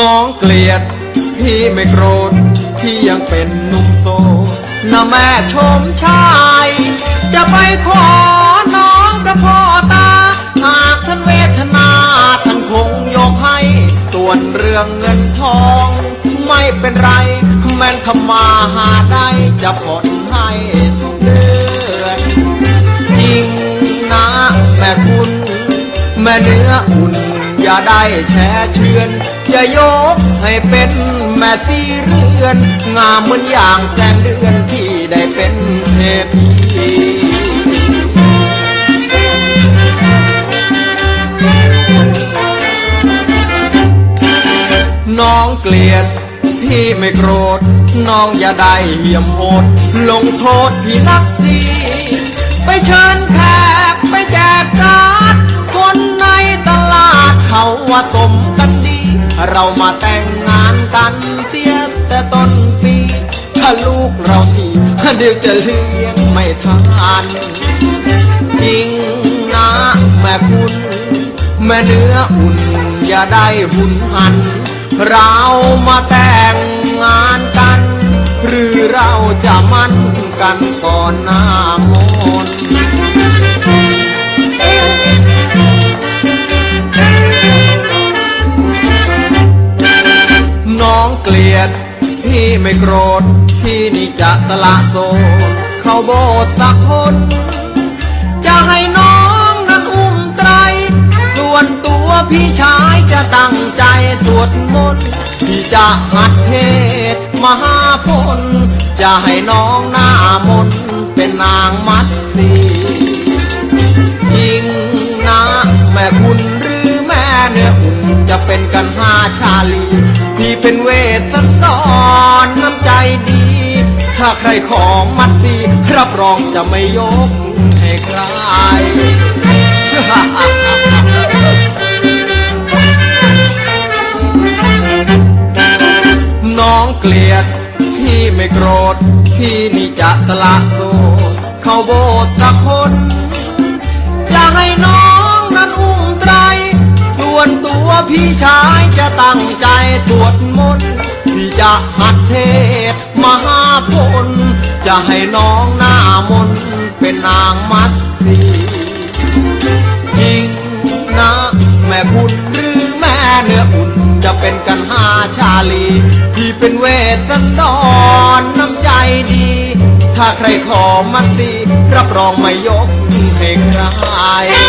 น้องเกลียด พี่ไม่โกรธ พี่ยังเป็นหนุ่มโสดนะแม่ชมชาย จะไปขอน้องกับพ่อตา หากท่านเวทนาท่านคงยกให้ ส่วนเรื่องเงินทอง ไม่เป็นไร แม่นทำมาหาได้จะผ่อนให้ทุกเดือนจริงนะแม่คุณ แม่เนื้ออุ่นอย่าได้แช่เชือน อย่ายกให้เป็นแม่สีเรือน งามเหมือนอย่างแสงเดือนที่ได้เป็นเทพีน้องเกลียดพี่ไม่โกรธ น้องอย่าได้เหี่ยมโหดลงโทษพี่นักสีไปเชิญแขก เรามาแต่งงานกันเสียแต่ต้นปี ถ้าลูกเราทีเดี๋ยวจะเลี้ยงไม่ทันจริงนะแม่คุณ แม่เนื้ออุ่นอย่าได้หุ่นหัน เรามาแต่งงานกัน หรือเราจะมั่นกันก่อนหน้ามน พี่ไม่โกรธ พี่นี่จะสละโสดเข้าโบสถ์สักคน จะให้น้องนั้นอุ้มไตร ส่วนตัวพี่ชายจะตั้งใจสวดมนต์พี่จะหัดเทศมหาพลจะให้น้องหน้ามนเป็นนางมัตสีจริงนะแม่คุณหรือแม่เนื้ออุ่นจะเป็นกันห้าชาลี พี่เป็นเวสสันน้ำใจดี ถ้าใครขอมัดสีรับรองจะไม่ยกให้ใครน้องเกลียด พี่ไม่โกรธ พี่นี่จะสละโสด เข้าโบสถ์สักคนจะให้น้อง วนตัวพี่ชายจะตั้งใจสวดมนต์พี่จะหัดเทศมหาพลจะให้น้องหน้ามนเป็นนางมัตสีจริงนะ แม่คุณหรือแม่เนื้ออุ่นจะเป็นกันหาชาลี พี่เป็นเวสสันดรน้ำใจดี ถ้าใครขอมันดีรับรองไม่ยกให้ใคร